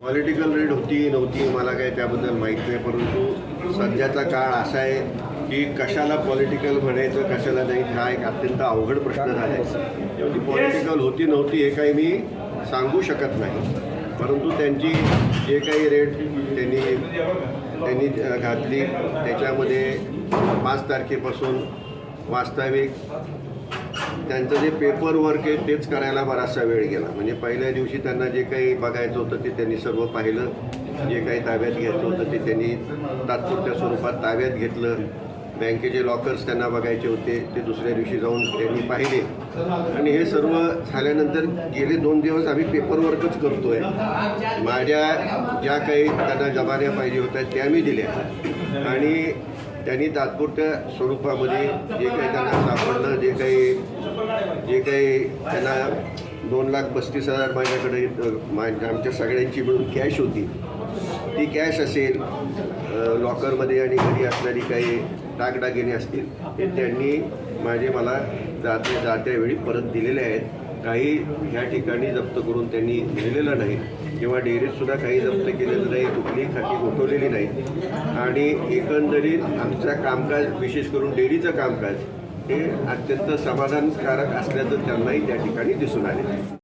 Political red होती नव्हती मला काही त्याबद्दल माहीत नाही परंतु सध्याचा काळ असा आहे की कशाला पॉलिटिकल म्हणायचं कशाला नाही हा एक अत्यंत अवघड प्रश्न झाला आहे ती पॉलिटिकल होती नव्हती हे काही मी सांगू शकत नाही. परंतु त्यांची जे काही रेट त्यांनी त्यांनी घातली त्याच्यामध्ये पाच तारखेपासून वास्तविक त्यांचं जे पेपर वर्क आहे तेच करायला बराचसा वेळ गेला. म्हणजे पहिल्या दिवशी त्यांना जे काही बघायचं होतं ते त्यांनी सर्व पाहिलं. जे काही ताब्यात घ्यायचं होतं ते त्यांनी तात्पुरत्या स्वरूपात ताब्यात घेतलं. बँकेचे लॉकर्स त्यांना बघायचे होते ते दुसऱ्या दिवशी जाऊन त्यांनी पाहिले. आणि हे सर्व झाल्यानंतर गेले दोन दिवस आम्ही पेपर वर्कच आहे माझ्या ज्या काही त्यांना जबान्या पाहिजे होत्या त्या मी दिल्या. आणि त्यांनी तात्पुरत्या स्वरूपामध्ये जे काही त्यांना सापडलं जे काही जे काही त्यांना दोन लाख पस्तीस हजार माझ्याकडे आमच्या सगळ्यांची मिळून कॅश होती. ती कॅश असेल लॉकरमध्ये आणि घरी असणारी काही दागदागिने असतील ते त्यांनी माझे मला जाते जात्यावेळी परत दिलेले आहेत. काही ह्या ठिकाणी जप्त करून त्यांनी दिलेलं नाही. किंवा डेअरीतसुद्धा काही जप्त केलेलं नाही. खाती गोठवलेली नाही. आणि एकंदरीत आमचं कामकाज विशेष करून डेअरीचं कामकाज हे अत्यंत समाधानकारक असल्याचं त्यांनाही त्या ठिकाणी दिसून आले.